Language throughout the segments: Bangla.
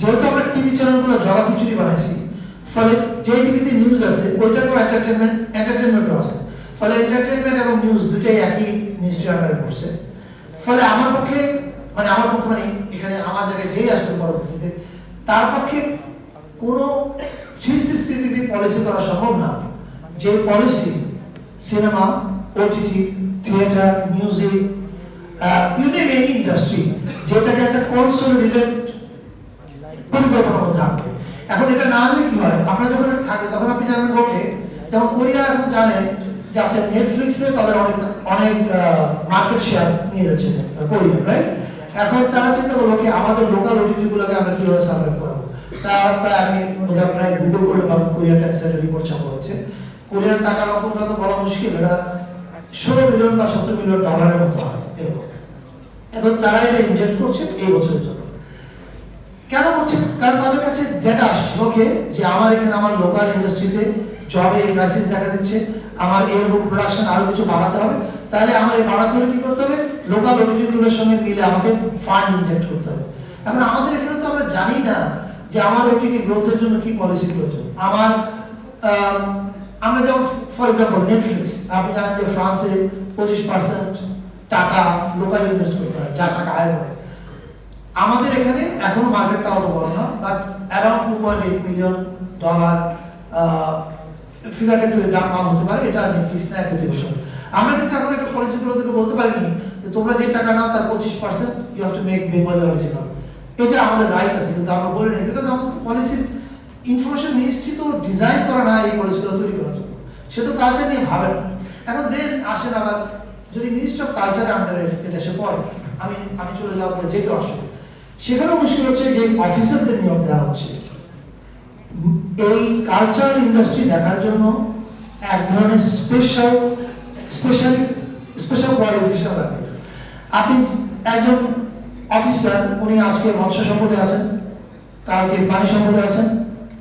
যেহেতু আমরা টিভি চ্যানেলগুলো জগা খিচুড়ি বানাইছি, ফলে যে টিভিতে নিউজ আছে ওইটারও এন্টারটেনমেন্ট এন্টারটেনমেন্টও আছে। ফলে এন্টারটেনমেন্ট এবং নিউজ দুটাই একই মিনিস্ট্রি আন্ডারে পড়ছে ফলে আমার পক্ষে মানে আমার পক্ষে মানে এখানে আমার জায়গায় যেই আসবে পরবর্তীতে, তার পক্ষে কোনো থ্রি সিক্সটি ডিগ্রি পলিসি করা সম্ভব না। যে policy cinema OTT theatre music univ any industry যেটাকে একটা কনসোলিডেটেড এখন এটা না আনলে কি হয়? আপনার যখন এটা থাকবে তখন আপনি জানেন, ওকে যেমন কোরিয়া এখন জানে যে আচ্ছা নেটফ্লিক্সে তাদের অনেক অনেক মার্কেট শেয়ার নিয়ে যাচ্ছে কোরিয়া রাইট এখন তারা চিন্তা করল কি আমাদের লোকাল ওটিটি গুলোকে আমরা কীভাবে সার্ভাইভ করাবো? তা প্রায় আমি বোধহয় প্রায় গুগল করে পাবো কোরিয়ান রিপোর্ট ছাপা হয়েছে। কোরিয়ান টাকার অঙ্কটা তো বলা মুশকিল, এটা ষোলো মিলিয়ন বা সতেরো মিলিয়ন ডলারের মতো হয়, এরকম। এবং তারা এটা ইনজেক্ট করছে এই বছরের জন্য। কেন করছে কারণ তাদের কাছে ডেটা আসছে। ওকে যে আমার এখানে আমার লোকাল ইন্ডাস্ট্রিতে জবে এই ক্রাইসিস দেখা দিচ্ছে আমার এরকম প্রোডাকশন আরও কিছু বাড়াতে হবে তাহলে আমার এই বাড়াতে হলে কি করতে হবে? লোকাল ওটিটিগুলোর সঙ্গে মিলে আমাকে ফান্ড ইনজেক্ট করতে হবে। এখন আমাদের এখানে তো আমরা জানি না যে আমার ওটিটি গ্রোথের জন্য কি পলিসি প্রয়োজন। আমার আম, আমরা যেমন ফর এক্সাম্পল নেটফ্লিক্স আপনি জানেন যে ফ্রান্সে পঁচিশ পার্সেন্ট টাকা লোকাল ইনভেস্ট করতে হয় যা টাকা আয় করে। আমাদের এখানে এখনও মার্কেটটা অত বড় না but around two point eight million dollar একটু দাম কম হতে পারে, এটা নেটফ্লিক্স নেয় প্রতি বছর। আমরা কিন্তু এখন একটা পলিসি করে থেকে বলতে পারিনি যে তোমরা যে টাকা নাও তার পঁচিশ percent you have to make Bengali original এটা আমাদের রাইট আছে, কিন্তু আমরা বলি না বিকজ আমাদের পলিসি ইনফরমেশন মিনিস্ট্রি তো ডিজাইন করা না এই পলিসিগুলো তৈরি করার জন্য। সে তো কালচার নিয়ে ভাবে না। এখন দেন আসেন আবার, যদি মিনিস্ট্রি অফ কালচারের আন্ডারে এটা সে পড়ে, আমি আমি চলে যাওয়ার পরে যে কেউ সেখানেও মুশকিল হচ্ছে যে অফিসারদের নিয়োগ দেওয়া হচ্ছে। এই কালচারাল ইন্ডাস্ট্রি দেখার জন্য এক ধরনের স্পেশাল স্পেশাল স্পেশাল কোয়ালিফিকেশন লাগে। আপনি একজন অফিসার উনি আজকে মৎস্য সম্পদে আছেন, কালকে পানি সম্পদে আছেন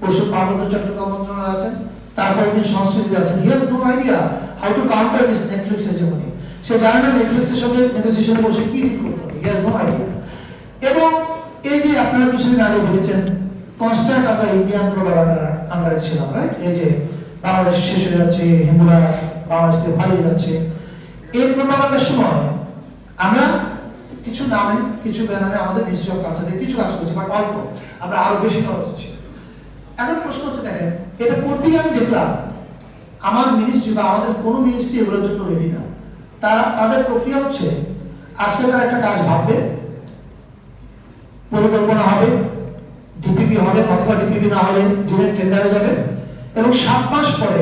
পশু পার্বত্য চট্টগ্রাম মন্ত্রণালয় আছেন, তারপরের দিন সংস্কৃতিতে আছেন। He has no idea how to counter this Netflix hegemony সে জানে না নেটফ্লিক্সের সঙ্গে নেগোসিয়েশনে বসে কি করতে হবে। হি হ্যাজ নো আইডিয়া যে আপনারা কিছুদিন আগে বলেছেন কনস্ট্যান্ট আমরা ইন্ডিয়ান গ্লোবাল আন্ডারে ছিলাম রাইট এই যে বাংলাদেশ শেষ হয়ে যাচ্ছে, হিন্দুরা বাংলাদেশ থেকে পালিয়ে যাচ্ছে। এই প্রোপাগান্ডার সময় আমরা কিছু নামে, কিছু বেনামে আমাদের মিনিস্ট্রি অফ কিছু কাজ করছি বাট অল্প। আমরা আরও বেশি খরচ হচ্ছে। এখন প্রশ্ন হচ্ছে, দেখেন, এটা করতেই আমি দেখলাম, আমার মিনিস্ট্রি বা আমাদের কোনো মিনিস্ট্রি এগুলোর জন্য রেডি না। তারা, তাদের প্রক্রিয়া হচ্ছে, আজকে তারা একটা কাজ ভাববে পরিকল্পনা হবে ডিপিপি হবে অথবা ডিপিপি না হলে ডিরেক্ট টেন্ডারে যাবে এবং সাত মাস পরে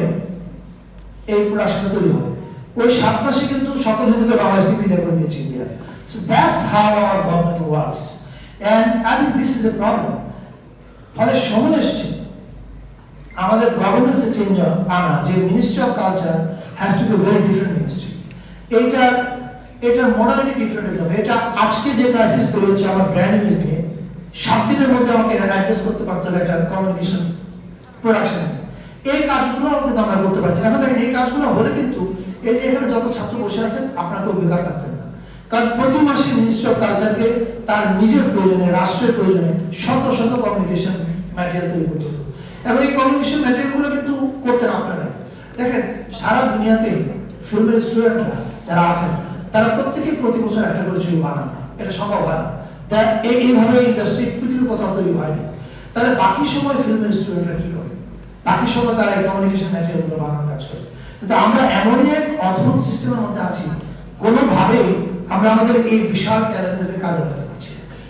এই প্রোডাকশনটা তৈরি হবে। ওই সাত মাসে কিন্তু সকল হিন্দুকে বাংলাদেশ থেকে বিদায় করে দিয়েছে India so that's how our government works and I think this is a problem ফলে সময় এসছে। আমাদের গভর্নেন্সে চেঞ্জ আনা যে ministry of culture has to be very different ministry এইটার এটার মডালিটি ডিফারেন্ট হবে। এটা আজকে যে ক্রাইসিস তৈরি হচ্ছে, আমার ব্র্যান্ড ইমেজ নিয়ে সাত দিনের মধ্যে আমাকে এটা অ্যাড্রেস করতে পারতে হবে কমিউনিকেশন প্রোডাকশন এই কাজগুলো কিন্তু আমরা করতে পারছি এখন দেখেন, এই কাজগুলো হলে কিন্তু এই যে এখানে যত ছাত্র বসে আছেন আপনারা কেউ বেকার থাকবেন না। কারণ প্রতি মাসে মিনিস্ট্রি অফ কালচারকে তার নিজের প্রয়োজনে, রাষ্ট্রের প্রয়োজনে শত শত কমিউনিকেশন ম্যাটেরিয়াল তৈরি করতে হতো। এবং এই কমিউনিকেশন ম্যাটেরিয়ালগুলো কিন্তু করতেন আপনারা দেখেন, সারা দুনিয়াতে ফিল্মের স্টুডেন্টরা যারা আছেন, তারা প্রত্যেকেই প্রতি বছর একটা করে ছবি বানান। না এটা সম্ভব হয় না। তা এই- এইভাবে ইন্ডাস্ট্রি পৃথিবীর কোথাও তৈরি হয়নি। তাহলে বাকি সময় ফিল্মের স্টুডেন্টরা কি করে? বাকি সময় তারা এই কমিউনিকেশন ম্যাটেরিয়ালগুলো বানানোর কাজ করে। কিন্তু আমরা এমনই এক অদ্ভুত সিস্টেমের মধ্যে আছি। কোনোভাবেই আমরা আমাদের এই বিশাল ট্যালেন্টদেরকে কাজে লাগাতে